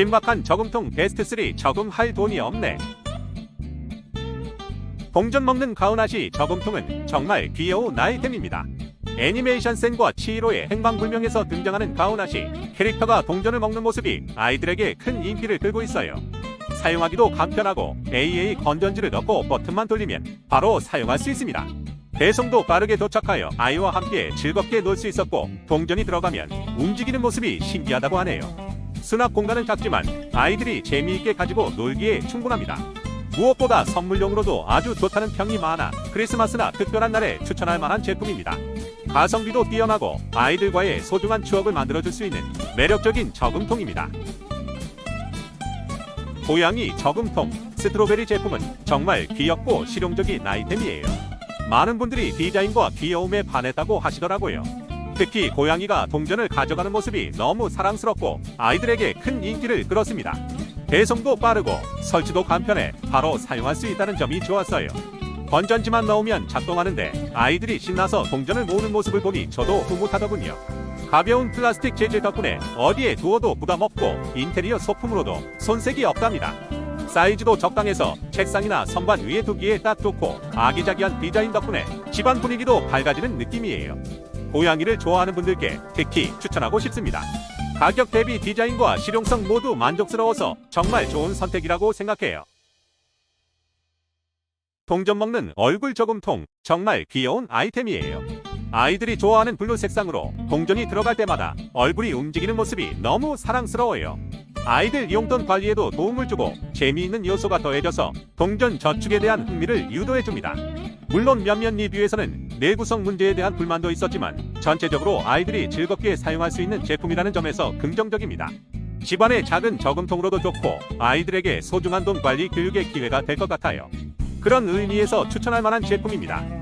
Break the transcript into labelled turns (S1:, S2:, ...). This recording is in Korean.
S1: 신박한 저금통 베스트 3 저금할 돈이 없네. 동전 먹는 가오나시 저금통은 정말 귀여운 아이템입니다. 애니메이션 센과 치히로의 행방불명에서 등장하는 가오나시 캐릭터가 동전을 먹는 모습이 아이들에게 큰 인기를 끌고 있어요. 사용하기도 간편하고 AA 건전지를 넣고 버튼만 돌리면 바로 사용할 수 있습니다. 배송도 빠르게 도착하여 아이와 함께 즐겁게 놀 수 있었고 동전이 들어가면 움직이는 모습이 신기하다고 하네요. 수납 공간은 작지만 아이들이 재미있게 가지고 놀기에 충분합니다. 무엇보다 선물용으로도 아주 좋다는 평이 많아 크리스마스나 특별한 날에 추천할 만한 제품입니다. 가성비도 뛰어나고 아이들과의 소중한 추억을 만들어줄 수 있는 매력적인 저금통입니다. 고양이 저금통 스트로베리 제품은 정말 귀엽고 실용적인 아이템이에요. 많은 분들이 디자인과 귀여움에 반했다고 하시더라고요. 특히 고양이가 동전을 가져가는 모습이 너무 사랑스럽고 아이들에게 큰 인기를 끌었습니다. 배송도 빠르고 설치도 간편해 바로 사용할 수 있다는 점이 좋았어요. 건전지만 넣으면 작동하는데 아이들이 신나서 동전을 모으는 모습을 보니 저도 흐뭇하더군요. 가벼운 플라스틱 재질 덕분에 어디에 두어도 부담 없고 인테리어 소품으로도 손색이 없답니다. 사이즈도 적당해서 책상이나 선반 위에 두기에 딱 좋고 아기자기한 디자인 덕분에 집안 분위기도 밝아지는 느낌이에요. 고양이를 좋아하는 분들께 특히 추천하고 싶습니다. 가격 대비 디자인과 실용성 모두 만족스러워서 정말 좋은 선택이라고 생각해요. 동전 먹는 얼굴 저금통 정말 귀여운 아이템이에요. 아이들이 좋아하는 블루 색상으로 동전이 들어갈 때마다 얼굴이 움직이는 모습이 너무 사랑스러워요. 아이들 용돈 관리에도 도움을 주고 재미있는 요소가 더해져서 동전 저축에 대한 흥미를 유도해줍니다. 물론 몇몇 리뷰에서는 내구성 문제에 대한 불만도 있었지만 전체적으로 아이들이 즐겁게 사용할 수 있는 제품이라는 점에서 긍정적입니다. 집안의 작은 저금통으로도 좋고 아이들에게 소중한 돈 관리 교육의 기회가 될 것 같아요. 그런 의미에서 추천할 만한 제품입니다.